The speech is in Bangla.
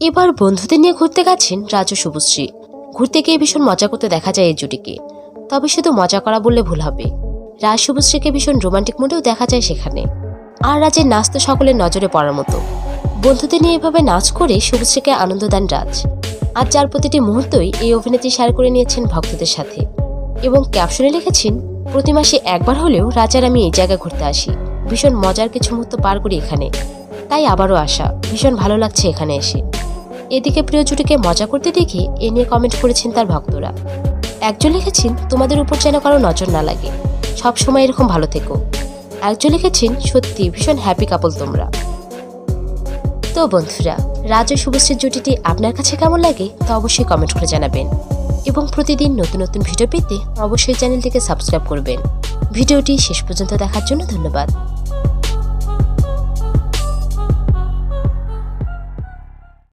এবার বন্ধুদের নিয়ে ঘুরতে গেছেন রাজু শুভশ্রী। ঘুরতে গিয়ে ভীষণ মজা করতে দেখা যায় এই জুটিকে। তবে শুধু মজা করা বললে ভুল হবে। রাজ শুভশ্রীকে ভীষণ রোমান্টিক মুডেও দেখা যায় সেখানে। আর রাজের নাচ তো সকলের নজরে পড়ার মতো। বন্ধুদের নিয়ে এভাবে নাচ করে শুভশ্রীকে আনন্দ দেন রাজ। আর যার প্রতিটি মুহূর্তই এই অভিনেত্রী শেয়ার করে নিয়েছেন ভক্তদের সাথে। এবং ক্যাপশনে লিখেছেন, প্রতি মাসে একবার হলেও রাজার আমি এই জায়গায় ঘুরতে আসি। ভীষণ মজার কিছু মুহূর্ত পার করি এখানে। তাই আবারও আসা। ভীষণ ভালো লাগছে এখানে এসে। এদিকে প্রিয় জুটিকে মজা করতে দেখে এ নিয়ে কমেন্ট করেছেন তার ভক্তরা। একজন লিখেছেন, তোমাদের উপর যেন কারও নজর না লাগে। সব সময় এরকম ভালো থেকো। একজন লিখেছেন, সত্যি, ভীষণ হ্যাপি কাপল তোমরা। তো বন্ধুরা, রাজ ও শুভশ্রীর জুটিটি আপনার কাছে কেমন লাগে তা অবশ্যই কমেন্ট করে জানাবেন। এবং প্রতিদিন নতুন নতুন ভিডিও পেতে অবশ্যই চ্যানেলটিকে সাবস্ক্রাইব করবেন। ভিডিওটি শেষ পর্যন্ত দেখার জন্য ধন্যবাদ।